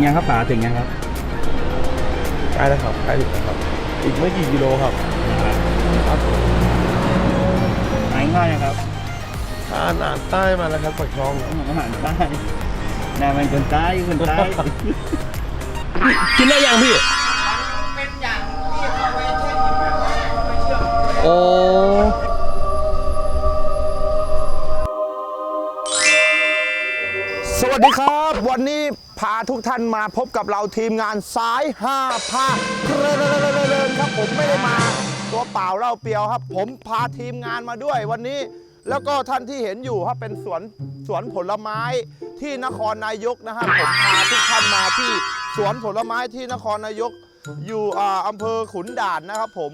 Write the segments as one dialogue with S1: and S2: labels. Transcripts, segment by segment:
S1: ถึงยังครับป๋าถึงยังครับ
S2: ใกล้แล้วครับใกล้ถึงแล้วครับ อีกไม่กี่กิโลครับ
S1: หายง่ายนะครับ
S2: ทานอ่านใต้มาแล้วครับปากช่อง
S1: อาหารใต้นายเป็นคนใต้คนใต้
S2: กินได้ยังพี่
S3: เป็นอย่างที่เขาไว้เช่นแบบว่าไม่เชื่อม
S2: โอ้สวัสดีครับ วันนี้ พาทุกท่านมาพบกับเราทีมงานสายห้าพาเพลินครับผมไม่ได้มา ตัวเปล่าเล่าเปลียวครับ ผมพาทีมงานมาด้วยวันนี้แล้วก็ท่านที่เห็นอยู่ครับเป็นสวนสวนผลไม้ที่นครนายกนะฮะผมพาทุกท่านมาที่สวนผลไม้ที่นครนายกอยู่อ่าอำเภอขุนด่านนะครับผม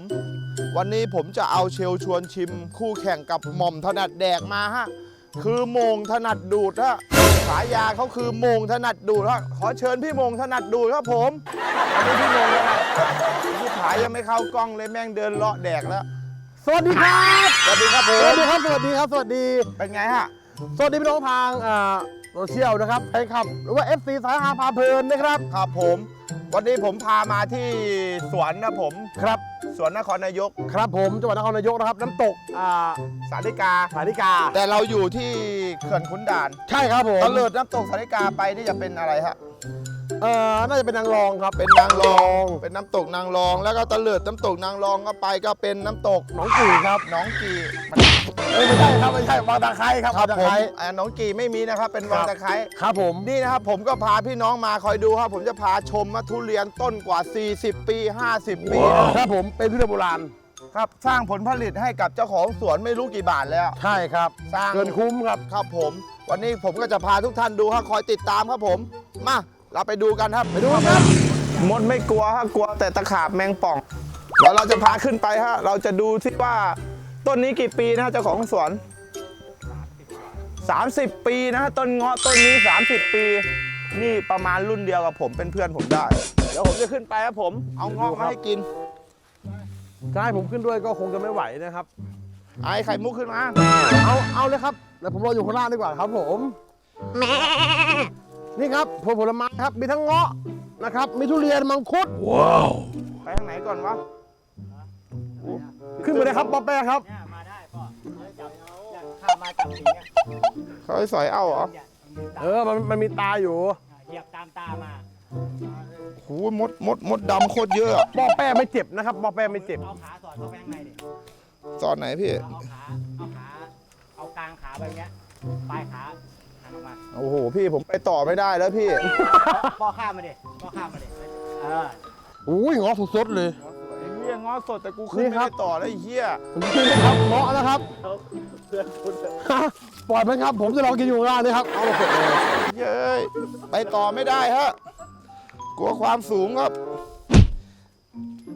S2: วันนี้ผมจะเอาเชลชวนชิมคู่แข่งกับหม่อมถนัดแดกมาฮะ คือโมงถนัดดูดฮะฉายาเขาคือโมงถนัดดูดฮะขอเชิญพี่โมงถนัดดูดครับผมอันนี้พี่โมงถนัดพี่ผายยังไม่เข้ากล้องเลยแม่งเดินเลาะแดกแล้ว
S4: สวัสดีครับ
S2: สวัสดีครับผ
S4: สวั
S2: ม
S4: สดีครับ สวัสดีครับ สวัสดี
S2: เป็นไงฮะ
S4: สวัสดีพี่น้องทางอ่าโซเชียลนะครับแฟนคลับ หรือว่า FC สายหาพาเพลินนะครับ
S2: ครับผม วันนี้ผมพามาที่สวนนะผม
S4: ครับ
S2: สวนนครนายก
S4: ครับผมจังหวัดนครนายกนะครับน้ำตกอ่า
S2: สาริกา
S4: สาริกา
S2: แต่เราอยู่ที่เขื่อนขุนด่าน
S4: ใช่ครับผม
S2: ตะเลิดน้ำตกสาริกาไปนี่จะเป็นอะไรฮะ
S4: เอ่อน่าจะเป็นนางรองครับ
S2: เป็นนางรอง เป็นน้ำตกนางรอง แล้วก็ตะเลิดน้ำตกนางรองก็ไปก็เป็นน้ำตก
S4: หนองกี่ครับ
S2: หนองกีมัน
S4: เอ้ย ไม่ใช่ครับไม่ใช่วางตะไคร้ครับ
S2: ครับ
S4: วางตะ
S2: ผ
S4: ไค
S2: ม
S4: ร้
S2: อ่าหนองกีไม่มีนะครับ เป็นวังตะไคร้
S4: ครับผม
S2: นี่นะครับผมก็พาพี่น้องมาคอยดูครับ ผมจะพาชมว่าทุเรียนต้นกว่า 40 ปี 50 ปีนะครับ
S4: ผมเป็นพืชโบราณ
S2: ครับ สร้างผลผลิตให้กับเจ้าของสวนไม่รู้กี่บาทแล้ว
S4: ใช่ครับ
S2: สร้าง
S4: เกินคุ้มครับ
S2: ครับผม วันนี้ผมก็จะพาทุกท่านดูครับคอยติดตามครับผม มาเราไปดูกันครับไปดูครับมดไม่กลัวฮะกลัวแต่ตะขาบแมงป่องเดี๋ยวเราจะพาขึ้นไปฮะเราจะดูที่ว่า ต้นนี้กี่ปีนะเจ้าของสวน 30 ปีนะต้นเงาะต้นนี้ 30 ปี นี่ประมาณรุ่นเดียวกับผมเป็นเพื่อนผมได้ เดี๋ยวผมจะขึ้นไปครับผม เอาเงาะมาให้กิน
S4: จะให้ผมขึ้นด้วยก็คงจะไม่ไหวนะครับ
S2: ไอ้ไข่มุกขึ้นมา
S4: เอาเอาเลยครับแล้วผมรออยู่ข้างล่างดีกว่าครับผมนี่ครับผลผลไม้ครับมีทั้งเงาะนะครับ มีทุเรียนมังคุด
S2: ไปทางไหนก่อนวะ
S4: ขึ้นไปเลยครับป๊อปแป้ครับ
S3: เนี่ยมาได้พ่อเขาจับเนี่ยข้ามาจับอย่างเงี้ย
S2: เขาให้สอยเอาเหรอ
S3: เนี่ยมีตา
S4: เออมันมันมีตาอยู่
S3: เหยียบตามตามา
S2: โหมดมดมดดำโคตรเยอะอะ
S4: ป๊อปแป้ไม่เจ็บนะครับป๊อปแป้ไม่เจ็บ
S3: เอาขาสอดเข้าไปข้างในดิ
S2: สอนไหนพี่
S3: เอาขาเอาขาเอากลางขาแบบเนี้ยปลายขาหันออกมา
S2: โอ้โหพี่ผมไปต่อไม่ได้แล้วพี่
S3: ป้อข้ามมาดิป้อข้ามมาดิเออ
S4: อุ้ยเงาะสดๆเลย
S2: ไอ้เหี้ยง้อสดแต่กูขึ้น
S4: นี่
S2: ไม่
S4: ครั
S2: ได้
S4: บ
S2: ต่อแล้วไอ้เหี้ย
S4: ผมกินนะครับเงาะนะครับ
S3: เพื่อนคุณ
S4: ปล่อยมันครับ ผมจะลองกินอยู่ข้างล่างนี่ครับเอาสดเลย
S2: เย้ยไปต่อไม่ได้ฮะกลัวความสูงครับ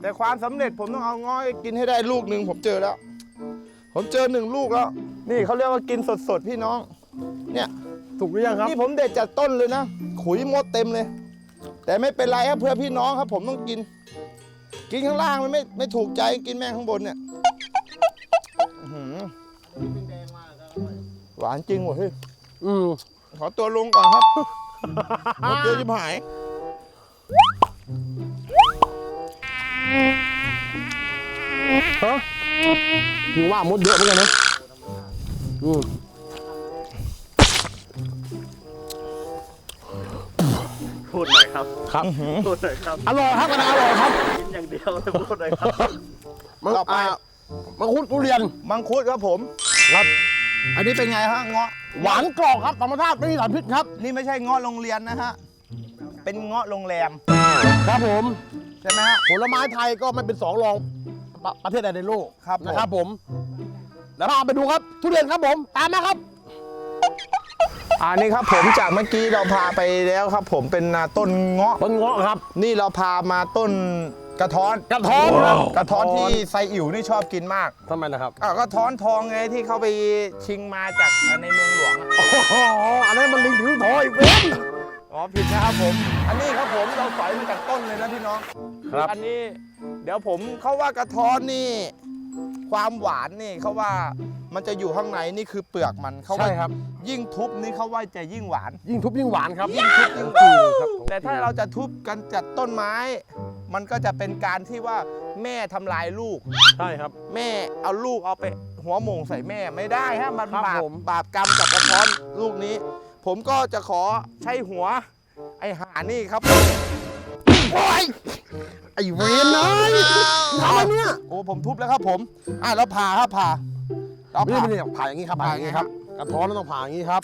S2: แต่ความสำเร็จผมต้องเอาง้อยกินให้ได้ลูกหนึ่งผมเจอแล้ว ผมเจอหนึ่งลูกแล้ว นี่เขาเรียกว่ากินสดๆพี่น้อง เนี่ย
S4: ถูกหรือยังครับ
S2: นี่ผมเด็ดจากต้นเลยนะ ขุยมดเต็มเลย แต่ไม่เป็นไรครับเพื่อพี่น้องครับ ผมต้องกิน กินข้างล่างมันไม่ไม่ถูกใจกินแม่งข้างบนเนี่ยอื้อหือหวานจริงว่ะเฮ้ย
S4: อืม
S2: ขอตัวลงก่อนครับหมดเยอะชิบหาย
S4: ฮะถึงว่ามดเยอะเหมือนกันนะอืม
S1: ครับ
S4: ครับ
S1: พูดหน่อยครับ
S4: อร่อยครับกันอร่อยครับ
S1: กินอย่างเดียวเลยพูดหน่อยครับ
S4: มัน
S2: ต่อไป
S4: อ่ามังคุดทุเรียน
S2: มังคุดครับผม
S4: ครับ
S2: อันนี้เป็นไงฮะเงาะ
S4: หวานกรอบครับธรรมชาติไม่มีสารพิษครับ
S2: นี่ไม่ใช่เงาะโรงเรียนนะฮะเป็นเงาะโรงแรม
S4: ครับผม
S2: ใช่ไหมฮะ
S4: ผลไม้ไทยก็ไม่เป็นสองรองประประเทศใดในโลก
S2: ครับผม
S4: นะครับผมแล้วพาไปดูครับทุเรียนครับผมตามมาครับ
S2: อันนี้ครับผมจากเมื่อกี้เราพาไปแล้วครับ ผมเป็นอ่าต้นเงาะ
S4: ต้นเงาะครับ
S2: นี่เราพามาต้นกระท้อน
S4: กระท้อนครับ
S2: กระท้อนที่ไซอิ๋วนี่ชอบกินมาก
S4: ทำไมนะครับ
S2: อะก็ท้อนทองไงที่เขาไปชิงมาจากในเมืองหลวงอะ
S4: อ๋ออันนั้นมันลิงถือทอยเว้น
S2: อ๋อผิดนะครับผม อันนี้ครับผมเราสอยมาจากต้นเลยนะพี่น้อง
S4: ครับ
S2: อันนี้ เดี๋ยวผมเขาว่ากระท้อนนี่ ความหวานนี่เขาว่า มันจะอยู่ข้างในนี่คือเปลือกมันเขา
S4: ใช่
S2: ว่า
S4: ครับ
S2: ยิ่งทุบนี่เขาว่าจะยิ่งหวาน
S4: ยิ่งทุบยิ่งหวานครับ
S2: ยิ่งทุบยิ่งห
S4: จริ
S2: วางน
S4: ครับ
S2: แต่ถ้าเราจะทุบกันจัดต้นไม้ มันก็จะเป็นการที่ว่าแม่ทำลายลูก
S4: ใช่ครับ
S2: แม่เอาลูกเอาไปหัวโมงใส่แม่ไม่ได้ฮะมัน
S4: ครับ
S2: บาป
S4: ผม
S2: บาปกรรมกับกระท้อนลูกนี้ ผมก็จะขอใช้หัว ไอ้หานี่ครับโอ้ย
S4: ไอ้เวนเลยทำไมเนี่ย
S2: โอ้ผมทุบแล้วครับผมอะแล้วผ่าครับผ่า เรา
S4: ไม่
S2: ผ่า
S4: ได้ไม่ได้ผ่าอย่างนี้ครับผ่าอย่างนี้ครับ
S2: ผ่าอย่างนี้
S4: กระท้อนเราต้องผ่าอย่างนี้ครับ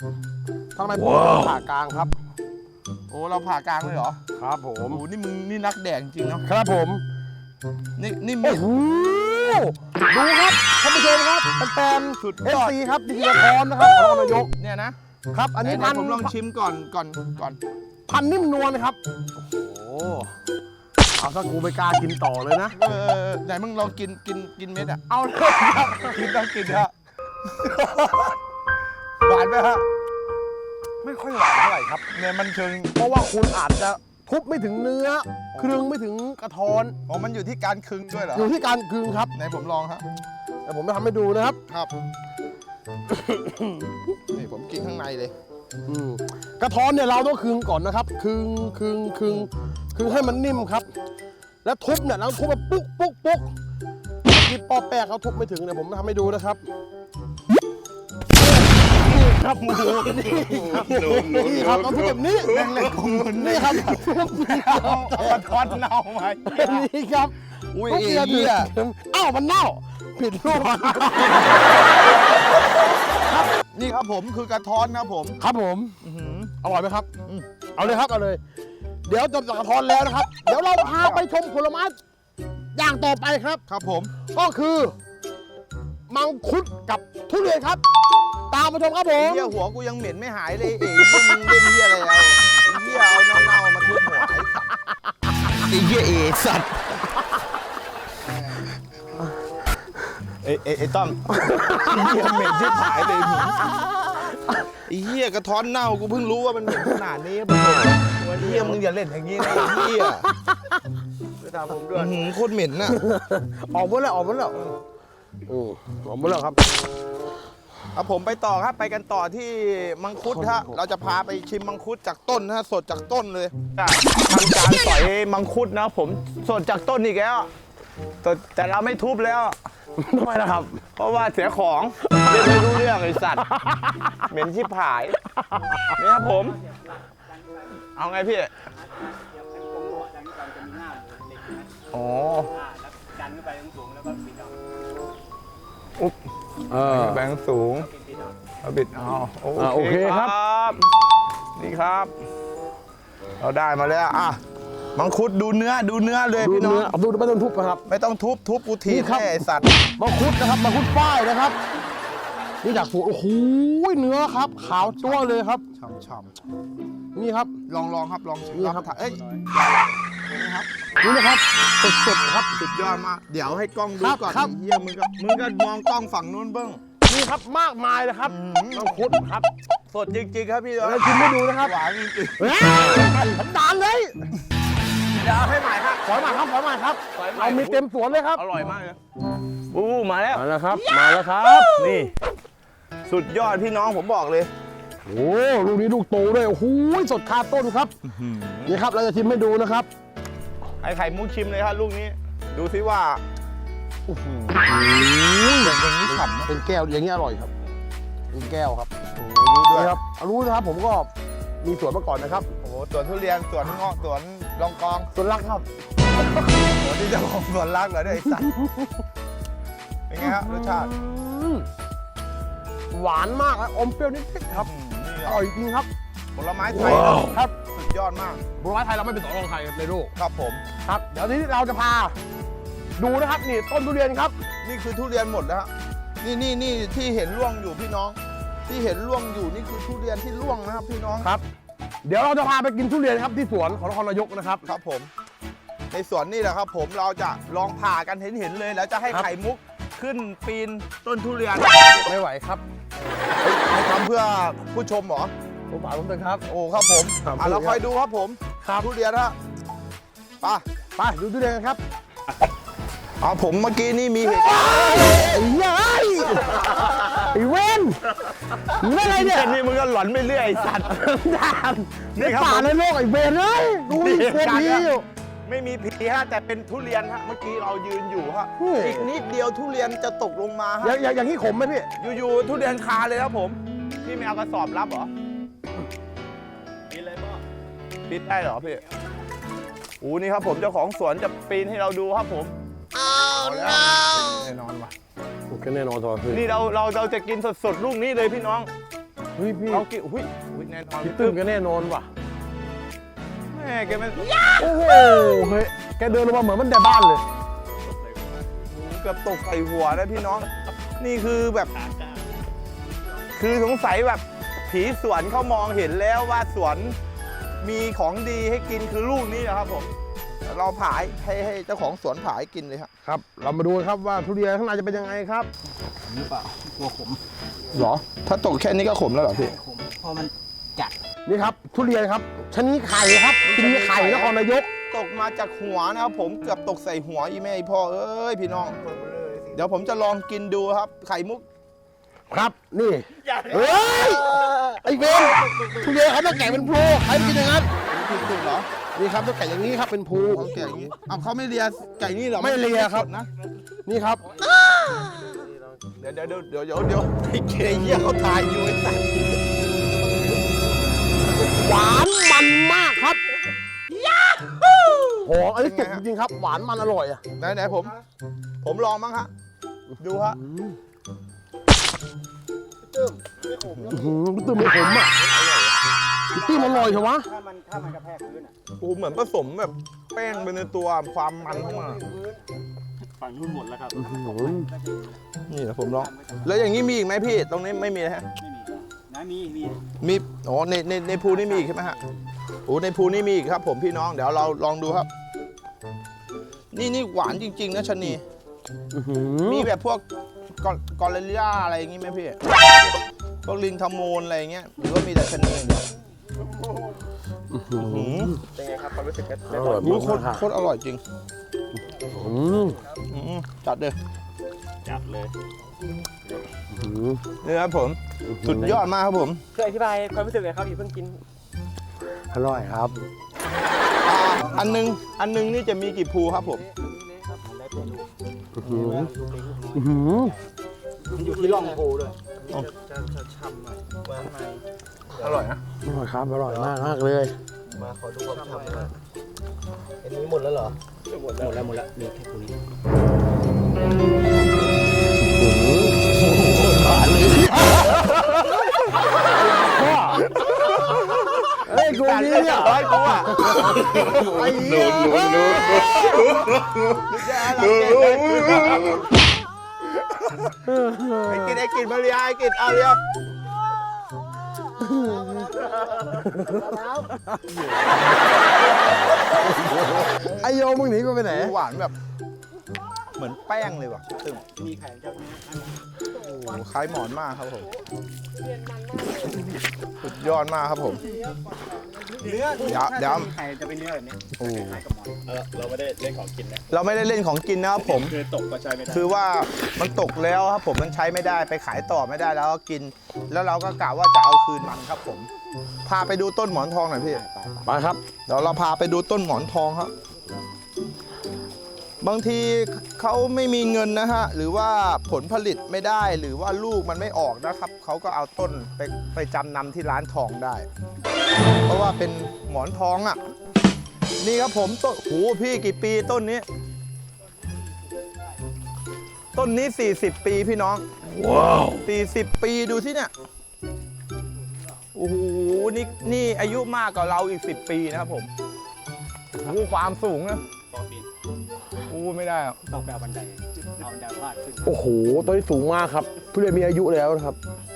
S4: ทำไมผมผ่ากลางครับ
S2: โอ้เราผ่ากลางเลยเหรอ
S4: ครับผ
S2: โอ้
S4: ม
S2: โหนี่มึงนี่นักแดกจริงๆเนาะ
S4: ครับผม
S2: นี่นี่มี
S4: โอ้โห ดูครับท่านผู้ชมครับเป็นแฟน
S2: สุด
S4: เอยฟ
S2: อด
S4: ซีครับดิจิทัลทอนนะครับของนายก
S2: เนี่ยนะ
S4: ครับ อันนี้
S2: ไห
S4: พัน
S2: ๆผมลองชิมก่อนก่อนก่อน
S4: พันนิ่มนวลนะครับ โอ้โหเอาถ้ากูไม่กล้ากินต่อเลยนะ
S2: เออเออเออไหนมึงลองกินกินกินเม็ดอะ
S4: เอาเลยครับ
S2: กินต้องกินฮะ หวานไหมฮะ
S4: ไม่ค่อยหวานเท่าไหร่ครับ
S2: เนี่ยมันเชิง
S4: เพราะว่าคุณอาจจะทุบไม่ถึงเนื้อ ครึงไม่ถึงกระท้อน
S2: อ๋อมันอยู่ที่การคึงด้วยเหรอ
S4: อยู่ที่การครึงครับ
S2: ไหนผมลองฮะ
S4: แต่ผมจะทำให้ดูนะครับ
S2: ครับนี่ผมกินข้างในเลย
S4: อืมกระท้อนเนี่ยเราต้องคึงก่อนนะครับ คึงคึงคึงคึงให้มันนิ่มครับ แล้วทุบเนี่ยเราทุบแบบปุ๊กปุ๊กปุ๊กที่ป้อแป้เขาทุบไม่ถึงเนี่ยผมทำให้ดูนะครับนี่ ครับโอ้โหนี่ครับเราทุบแบบนี้
S2: แม่งเล่นของมึน
S4: นี่ครับทุบนี่ครับ
S2: เอาทอนเน่าไหม
S4: นี่ครับ
S2: อุ้ยเหี้ย
S4: อ้าวมันเน่าผิดรูป
S2: นี่ครับผมคือกระท้อนครับผม
S4: ครับผม
S2: อ
S4: ร่อยไหมครับ เอาเลยครับเอาเลย เดี๋ยวจบจากกระท้อนแล้วนะครับ เดี๋ยวเราพาไปชมผลไม้อย่างต่อไปครับ
S2: ครับผม
S4: ก็คือ มังคุดกับทุเรียนครับ ตามมาชมครับผม
S2: เหี้ยหัวกูยังเหม็นไม่หายเลยเอ๋พวกมึงเล่นเหี้ยอะไรเอาไอ้เหี้ยเอาเน่าๆมาทุบหัวไอ้สัตว์ไอ้เหี้ยเอ๋สัตว์เอ้ยเอ้ยไอ้ต้อมไอ้เหี้ยเหม็นชิบหายเลยหมีไอ้เหี้ยกระท้อนเน่ากูเพิ่งรู้ว่ามันเหม็นขนาดนี้ครับผมไอ้เหี้ยมึงอย่าเล่นอย่างนี้นะไอ้เหี้ย
S4: ตามผมด้วย
S2: อื้อหือโคตรเหม็นน่ะ
S4: ออกหมดแล้วออกหมดแล้วอือออกหมดแล้วครับ
S2: เอาผมไปต่อครับไปกันต่อที่มังคุดฮะเราจะพาไปชิมมังคุดจากต้นฮะสดจากต้นเลยทำการสอยมังคุดนะผมสดจากต้นอีกแล้วแต่แต่เราไม่ทุบแล้ว
S4: ทำไมล่ะครับ
S2: เพราะว่าเสียของเรียกไม่รู้เรื่องไอ้สัตว์ เหม็นชิบหายนี่ครับผม เอาไงพี่
S3: เดี๋ยวเป็นกลมหัวดันก่อนจะมีหน้าเหล็กนะ
S2: อ๋อ
S3: อ่าแล้วดันขึ้นไปสูงๆแล้วก็ปิดเอา
S4: เออ
S2: แบงค์สูง
S3: ปิดปิดเอา
S2: เอาบิดเอา
S4: อ่าโอเคครับ
S2: บนี่ครับ เราได้มาแล้วอะมังคุดดูเนื้อดูเนื้อเลย
S4: ดู
S2: พี่น้อ
S4: เนื้
S2: ง
S4: อเอาดูไม่ต้องทุบนะครับ
S2: ไม่ต้องทุบทุบกูที
S4: นี่ครับ
S2: แน่ไอ้สัตว์
S4: มังคุดนะครับมังคุดฝ้ายนะครับนี่จากฝูโอ้โหเนื้อครับ ขาวจ้วเลยครับ
S2: ช่ำ
S4: นี่ครับ
S2: ๆลองลองครับลองชิม
S4: นี่ครับ
S2: ถ่ายเอ้ย นี่ครับ
S4: นี่นะครับสดๆครับ
S2: สุดยอดมาก เดี๋ยวให้กล้องดู
S4: ครับ
S2: ก่อน
S4: ครับ
S2: ไอ้เฮียมึงก็มึงก็มองกล้องฝั่งนู้นเบิ้ง
S4: นี่ครับมากมายเลยครับ
S2: อืม
S4: มังคุดครับ
S2: สดจริงๆครับพี่
S4: เราชิมให้ดูนะครับ
S2: หวานจริง
S4: เฮ้ยสันดานเลย
S2: ๆเดี๋ยวเอาให้ใหม่ครับ
S4: ถอยมาครับถอยมาครับ
S2: ถอยมา
S4: เรามีเต็มสวนเลยครับ
S2: อร่อยมากเลยอู้มาแล้ว
S4: มาแล้วครับ มาแล้วครับ
S2: นี่สุดยอดพี่น้องผมบอกเลย
S4: โอ้ลูกนี้ลูกโตด้วยโอ้โหสดคาต้นครับนี่ครับเราจะชิมให้ดูนะครับ
S2: ให้ไข่มุกชิมเลยครับลูกนี้ ดูซิว่า
S4: อื้อหือ
S2: อย่างอย่างนี้ฉ่ำนะ
S4: เป็นแก้วอย่างนี้อร่อยครับเป็นแก้วครับ
S2: รู้ด้วย
S4: นี่ครับรู้นะครับผมก็มีสวนมาก่อนนะครับ
S2: โอ้โหสวนทุเรียนสวนเงาะสวนลองกอง
S4: สวนรักครับ
S2: โอ้โหนี่เจ้าของสวนรักเหรอเนี่ยไอ้สัตว์เป็นไงครับรสชาติ
S4: อืมหวานมากและอมเปรี้ยวนิดๆครับ
S2: อืมนี่
S4: อร่อยจริงครับ
S2: ผลไม้ไทยนะครับ
S4: ครับ
S2: สุด ยอดมาก
S4: ผลไม้ไทยเราไม่เป็นสองรองใครในโลก
S2: ครับผม
S4: ครับเดี๋ยวทีนี้เราจะพา ดูนะครับนี่ต้นทุเรียนครับ
S2: นี่คือทุเรียนหมดนะฮะนี่นี่นี่ที่เห็นร่วงอยู่พี่น้อง ที่เห็นร่วงอยู่นี่คือทุเรียนที่ร่วงนะครับพี่น้อง
S4: ครับ เดี๋ยวเราจะพาไปกินทุเรียนครับที่สวนของนครนายกนะครับ
S2: ครับผม ในสวนนี่แหละครับ ผมเราจะลองผ่ากันเห็นเห็นๆเลย แล้วจะให้
S4: ครับ
S2: ไข่มุกขึ้นปีนต้นทุเรียน
S4: ไม่ไหวครับ
S2: ให้ทำเพื่อผู้ชมเหรอ
S4: ผมฝากผมเถอะครับ
S2: โอ้ครับผม
S4: ครับ
S2: อะเราคอยดูครับผม
S4: ครับ
S2: ทุเรียนฮะไป่ะ
S4: ไปดูทุเรียนกันครับ
S2: อ๋อผมเมื่อกี้นี่มีเหตุการณ์
S4: ไอ้ยัยไอ้เว้นมึงเป็นอะไรเนี่ย
S2: แค่นี้มึงก็หลอนไปเรื่อยไอ้สัตว์
S4: ดาน
S2: นี่
S4: นี่
S2: ครับ
S4: ป่าในโลกไอ้เวนเลยดู
S2: นี่
S4: มีโคตรดีอยู่
S2: ไม่มีผีฮะแต่เป็นทุเรียนฮะเมื่อกี้เรายืนอยู่ฮะ
S4: เฮ้ย
S2: อีกนิดเดียวทุเรียนจะตกลงมา
S4: อย่า
S2: ฮะ
S4: อย่าอย่างนี้ขมไหมพี่
S2: อยู่ๆทุเรียนคาเลยครับผมพี่ไม่เอากระสอบรับเหรอ
S1: กินเลยพ่อ
S2: ปิดได้เหรอพี่อู้นี่ครับผมเจ้าของสวนจะปีนให้เราดูครับผมเอาแล้วแน่นอนว่ะ
S4: ก็แน่นอนทอคือ
S2: นี่เราเราเราจะกินสดๆลูกนี้เลยพี่น้อง
S4: เฮ้ยพี่
S2: เรากินอุ้ยอุ้ยแน่นอน
S4: พี่ตึ้มก็แน่นอนว่ะ
S2: แม่แกมัน
S4: โอ้โหเฮ้ยแกเดินลงมาเหมือนมันแต่บ้านเลย
S2: เกือบตกใส่หัวนะพี่น้อง นี่คือแบบ คือสงสัยแบบผีสวนเขามองเห็นแล้วว่าสวน มีของดีให้กินคือลูกนี้นะครับผม เราผ่ายให้ให้เจ้าของสวนผ่ายกินเลยครับ
S4: ครับ เรามาดูกันครับว่าทุเรียนข้างในจะเป็นยังไงครับ
S3: หรือเปล่ากลัวขม
S2: หรอ ถ้าตกแค่นี้ก็ขมแล้วเหรอพี่
S3: ขมเพราะมันจัด
S4: นี่ครับ ทุเรียนครับชะนีไข่ครับชะนีไข่นครนายก
S2: ตกมาจากหัวนะครับผม เกือบตกใส่หัวอีแม่อีพ่อ เอ้ยพี่น้อง เดี๋ยวผมจะลองกินดูครับ ไข่มุก
S4: ครับนี่เฮ้ยไอ้เวนทุเรียนเขาต้องแกะเป็นพลูใครกินอย่างนั้น
S2: ผิดสุดเหรอ
S4: นี่ครับต้องแกะอย่างนี้ครับเป็นพลู
S2: เขาแก่อย่างนี้เอาเขาไม่เลียไก่นี่เหรอ
S4: ไม่เลียครับ
S2: สดนะ
S4: นี่ครับ
S2: เดี๋ยวเดี๋ยวเดี๋ยวเดี๋ยวเดี๋ยวเดี๋ยวไอ้เกยเหี้ยเขาถ่ายอยู่ไอ้สัส
S4: หวานมันมากครับหอมอันนี้สุกจริงๆครับ หวานมันอร่อยอะ
S2: ไหนไหนผม ผมลองมั้งฮะดูฮะ
S4: อื้อหือพี่ตื้มไม่ขมอะพี่ตื้มอร่อยเถอะวะ
S3: ถ้ามันถ้ามันกระแทกพื้นอะ
S2: โอ้โหเหมือนผสมแบบแป้งไปในตัวความมันเข้ามา
S1: ฝั่งนู้นหมดแล้วครับ
S2: นี่นะผมลอง แล้วอย่างนี้มีอีกไหมพี่ ตรงนี้ไม่มีนะฮะ
S3: ไม่มีนะมีมี
S2: มี อ๋อ ใน ใน ในภูนี่มีอีกใช่ไหมฮะ โอ้ ในภูนี่มีอีกครับ ผมพี่น้อง เดี๋ยวเราลองดูครับ นี่นี่หวานจริง ๆ นะชะนี
S4: อื้อหือ
S2: มีแบบพวก กอกอริลล่าอะไรอย่างงี้ไหมพี่ พวกลิงทโมนอะไรอย่างเงี้ย หรือว่ามีแต่ชะนีอย่างเดียวอื้อหือ
S1: เป็นไงครับความรู้สึกกัน
S4: อร่อย
S2: อุ๊ย
S4: มาก
S2: โคตร
S4: ครับ
S2: โคตรอร่อยจริง
S4: อืม
S2: อืมจัดเลย
S1: จับเลย
S4: อื้อหือ
S2: นี่ครับผม สุดยอดมากครับผม
S3: ช่วยอธิบายความรู้สึกเลยครับอย่าเพิ่งกิน
S4: อร่อยครับ
S2: อ่าอันนึง อันนึงนี่จะมีกี่ภูครับผม
S4: อื้อหือ อื้อหือ
S3: มันอยู่ที่ร่องโพด้วย
S1: จะจะช้ำหน่อยหวานไหม
S2: อร่อยนะ
S4: อร่อยครับอร่อยมากมากเลย
S1: มาขอดูความช้ำนะอันนี้หมดแล้วเหรอ
S3: หมดแล้วหมดแล้วมีแค่ตัวนี้
S4: เฮ้ยกู
S2: การ
S4: นี่
S2: เล่น
S4: เนี่ย
S2: ร้อยกูอะ
S4: ไอ้เหี้ย
S2: ไอ้กินไอ้กินมาเรียไอ้กินเอาเรีย
S4: ไอโยมึงหนีกูไปไหน
S2: หวานแบบ เหมือนแป้งเลยว่ะตึง
S3: มีไข่เจ้านี้
S2: โอ้โหคล้ายหมอนมากครับผมสุดยอดมากครับผม
S3: เนื้อ
S2: เดี๋ยวเดี๋ยว
S3: ไข่จะเป็นเนื้อแบบนี้
S2: โอ้
S3: คล้ายกับหมอน
S1: เออเราไม่ได้เล่นของกินนะ
S2: เราไม่ได้เล่นของกินนะครับผม
S1: คือตกก็ใช้ไม่ได้
S2: คือว่ามันตกแล้วครับผมมันใช้ไม่ได้ไปขายต่อไม่ได้แล้วก็กิน แล้วเราก็กะว่าจะเอาคืนมันครับผม พาไปดูต้นหมอนทองหน่อยพี่
S4: ไปครับ
S2: เดี๋ยวเราพาไปดูต้นหมอนทองครับ บางทีเขาไม่มีเงินนะฮะ หรือว่าผลผลิตไม่ได้หรือว่าลูกมันไม่ออกนะครับ เขาก็เอาต้นไปไปจำนำที่ร้านทองได้ เพราะว่าเป็นหมอนทองอะ นี่ครับผมต้นโหพี่กี่ปีต้นนี้ ต้นนี้ 40 ปีพี่น้อง ว้าว 40 ปีดูที่เนี่ยโอ้โหนี่นี่อายุมากกว่าเราอีก 10 ปีนะครับผมโอ้โหความสูงนะ
S1: ปกติ
S2: โอ้ไม่ได้อะ
S3: ต้องไปเอาบันไดเอาบันไดพาดขึ้น
S4: โอ้โหต้นนี้สูงมากครับทุเรียนมีอายุแล้วนะครับ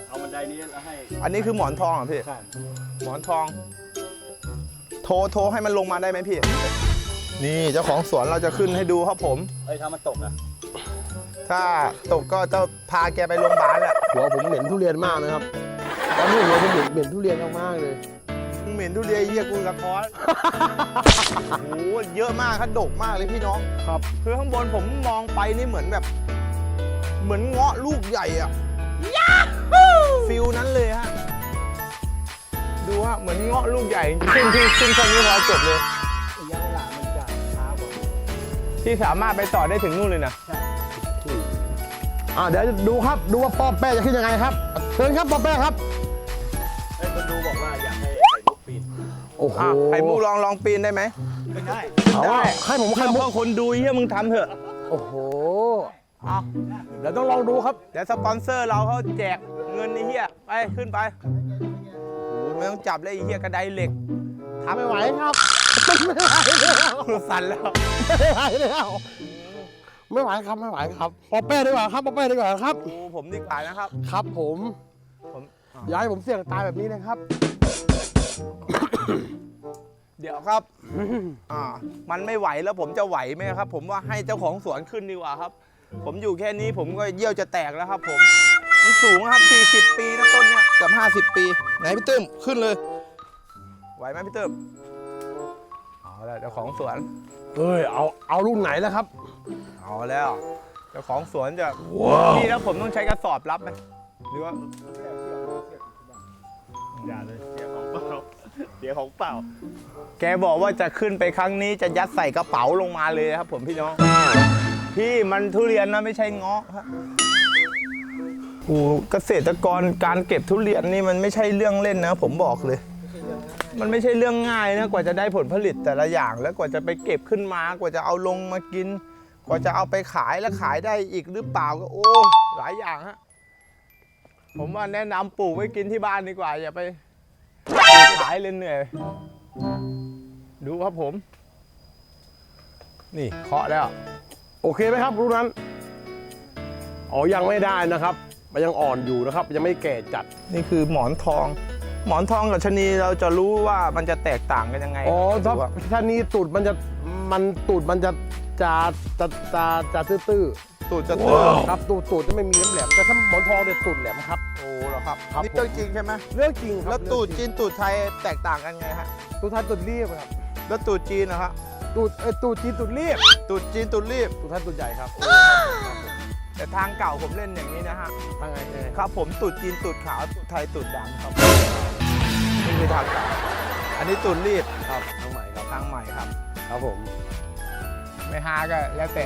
S1: เอาบันไดนี้แล้วให้
S2: อันนี้คือหมอนทองเหรอพี่
S3: ใช่
S2: หมอนทอง โทรโทรให้มันลงมาได้ไหมพี่ นี่เจ้าของสวนเราจะขึ้นให้ดูครับผม
S3: เอ้ยถ้ามันตกอะ
S2: ถ้าตกก็จะพาแกไปโรงพยาบาลแหละ
S4: หัวผมเหม็นทุเรียนมากนะครับตอนนี้หัวผมเหม็นเหม็นทุเรียนมากๆเลย
S2: มึง เหม็นทุเรียนเยี่ยกูกระท้อนโอ้โหเยอะมากครับดกมากเลยพี่น้อง
S4: ครับ
S2: คือข้างบนผมมองไปนี่เหมือนแบบ เหมือนเงาะลูกใหญ่อะฟิลนั้นเลยฮะดูฮะเหมือนเงาะลูกใหญ่ขึ้นที่ขึ้นแค่นี้พอจบเลย
S3: ระยะเวลามันจะช้ากว่า
S2: ที่สามารถไปต่อได้ถึงนู่นเลยนะ
S4: อ่าเดี๋ยวดูครับดูว่าป้อแป้จะขึ้นยังไงครับเชิญครับป้อแป้ครับ โอ้โห
S2: อะไข่มุกลองลองปีนได้ไหม
S3: ไม่ได้
S4: เอาอะให้ผมไข่มุก
S2: เพราะคนดูเฮียมึงทำเถอะ
S4: โอ้โห
S2: เอา
S4: เดี๋ยวต้องลองดูครับ
S2: เดี๋ยวสปอนเซอร์เราเขาแจกเงินไอ้เฮียไป ขึ้นไปโอ้โหไม่ต้องจับเลยไอ้เฮียกระไดเหล็ก
S4: ทำไม่ไหวครับไม่ไหวแล้ว
S2: สั่นแล้ว
S4: ไม่ไหวแล้วไม่ไหวครับไม่ไหวครับป้อแป้ดีกว่าครับป้อแป้ดีกว่าครับ
S2: โอ้ผมดีกว่านะครับ
S4: ครับผม
S2: ผม
S4: อย่าให้ผมเสี่ยงตายแบบนี้นะครับ
S2: เดี๋ยวครับ อ่า มันไม่ไหวแล้วผมจะไหวไหมครับ ผมว่าให้เจ้าของสวนขึ้นดีกว่าครับ ผมอยู่แค่นี้ผมก็เยี่ยวจะแตกแล้วครับ ผม มันสูงครับ 40 ปีนะต้นเนี่ยเกือบ50 ปี ไหนพี่ตึ้มขึ้นเลย ไหวไหมพี่ตึ้มเอาแล้วเจ้าของสวน
S4: เอ้ยเอาเอารุ่นไหนแล้วครับ
S2: เอาแล้ว เจ้าของสวนจะพี่แล้วผมต้องใช้กระสอบรับไหมหรือว่า
S1: อย่าเลย เสียของเปล่าเสียของเปล่า
S2: แกบอกว่าจะขึ้นไปครั้งนี้จะยัดใส่กระเป๋าลงมาเลยครับ ผมพี่น้อง พี่มันทุเรียนนะไม่ใช่เงาะครับโอ้เกษตรกรการเก็บทุเรียนนี่มันไม่ใช่เรื่องเล่นนะ ผมบอกเลย มันไม่ใช่เรื่องง่ายนะกว่าจะได้ผลผลิตแต่ละอย่าง แล้วกว่าจะไปเก็บขึ้นมากว่าจะเอาลงมากิน กว่าจะเอาไปขายแล้วขายได้อีกหรือเปล่าก็โอ้หลายอย่างฮะผมว่าแนะนำปลูกไว้กินที่บ้านดีกว่าอย่าไป ขายเลยเหนื่อย ดูครับผม นี่เคาะแล้ว
S4: โอเคไหมครับรุ่นนั้น อ๋อ ยังไม่ได้นะครับ มันยังอ่อนอยู่นะครับ ยังไม่แก่จัด
S2: นี่คือหมอนทอง หมอนทองกับชะนีเราจะรู้ว่ามันจะแตกต่างกันยังไง
S4: อ๋อถ้า
S2: ดูว่า
S4: ถ้านี้ตูดมันจะ มันตูดมันจะจะจะจะจะตื้อ
S2: ตูดจะตื้อ
S4: ๆครับตูดตูดจะไม่มีแหลมๆแต่ถ้าหมอนทองเนี่ยตูดแหลมครับ
S2: โอ้เหรอครับ
S4: ครับ
S2: นี่เรื่องจริงใช่ไหม
S4: เรื่องจริงครับ
S2: แล้วตูด
S4: เรื่องจ
S2: จี
S4: ริง
S2: นตูดไทยแตกต่างกันไงฮะ
S4: ตูดไทยตูดเรียบครับ
S2: แล้วตูดจีนนะครับ
S4: ตูดเออตูดจีนตูดเรียบ
S2: ตูดจีนตูดรีบ
S4: ตูดไทยตูดใหญ่ครับ
S2: แต่ทางเก่าผมเล่นอย่างนี้นะฮะ
S4: ทางไงยังไง
S2: ครับผมตูดจีนตูดขาวตูดไทยตูดดำครับนี่คือทางเก่าอันนี้ตูดรีบ
S4: ครับทางใหม่ครับ
S2: ทางใหม่ครับ
S4: ครับผม
S2: ไม่ฮาก็แล้วแต่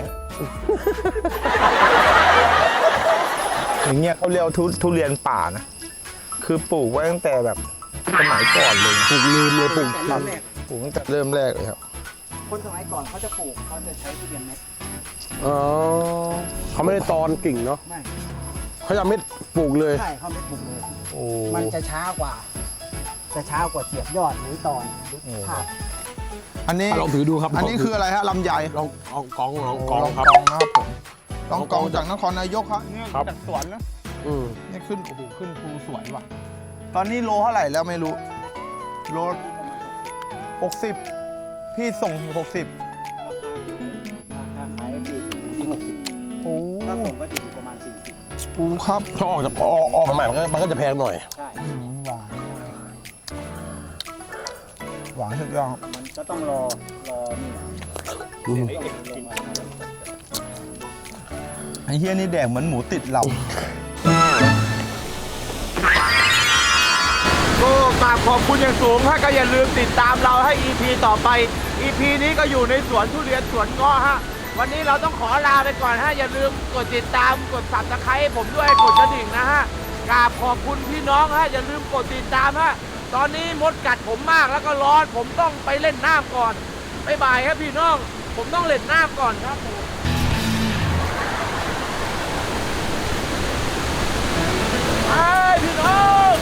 S2: อย่างเงี้ยเขาเรียกว่าทุทุเรียนป่านะ คือปลูกไว้ตั้งแต่แบบสมัยก่อนเลย
S4: ปลูกลืมเลยปลูก
S3: แต่เริ่มแรก
S2: ปลูกตั้งแต่เริ่มแรกเลยครับ
S3: คนสมัยก่อนเขาจะปลูกเขาจะใช้ทุเรียนเม็ด
S4: อ๋อเขาไม่ได้ตอนกิ่งเนาะ
S3: ไม่
S4: เขาจะไม่ปลูกเลย
S3: ใช่เขาไม่ปลูกเลย
S2: โอ้
S3: มันจะช้ากว่า จะช้ากว่าเสียบยอดหรือตอนหรือภาพ
S2: อันนี้
S4: ลองถือดูครับ
S2: อันนี้คืออะไรฮะลำไย
S4: ลองลองกองลองกองครับ
S2: ลองนะครับผมลองกองจากนครนายกครับเนี่ย
S4: ครับ
S2: จากสวนนะ
S4: อืม
S2: นี่ขึ้นโอ้โหขึ้นภูสวยว่ะ ตอนนี้โลเท่าไหร่แล้วไม่รู้โลหกสิบพี่ส่งหกสิบ
S3: ราคาขายปีที่หกสิบ
S2: โอ้
S3: ถ้าส่งก็จะอยู่ประมาณสี่สิบ
S2: โหครับ
S4: ถ้าออกจากออกออกใหม่ๆมันก็มันก็จะแพงหน่อย
S3: ใช่
S2: หวานหวานสุดยอด
S3: มัน ก็ต้องรอรอนี่นะ
S4: อืม
S3: ลงมา
S2: ไอ้เฮียนี่แดงเหมือนหมูติดเหล่า ก็กราบขอบคุณอย่างสูงถ้าก็อย่าลืมติดตามเราให้ EP ต่อไป EP นี้ก็อยู่ในสวนทุเรียนสวนเงาะฮะ วันนี้เราต้องขอลาไปก่อนฮะ อย่าลืมกดติดตามกดสับตะไคร้ผมด้วยกดกระดิ่งนะฮะกราบขอบคุณพี่น้องฮะ อย่าลืมกดติดตามฮะ ตอนนี้มดกัดผมมากแล้วก็ร้อน ผมต้องไปเล่นน้ำก่อนบายบายครับพี่น้อง ผมต้องเล่นน้ำก่อนครับผมไปพี่น้อง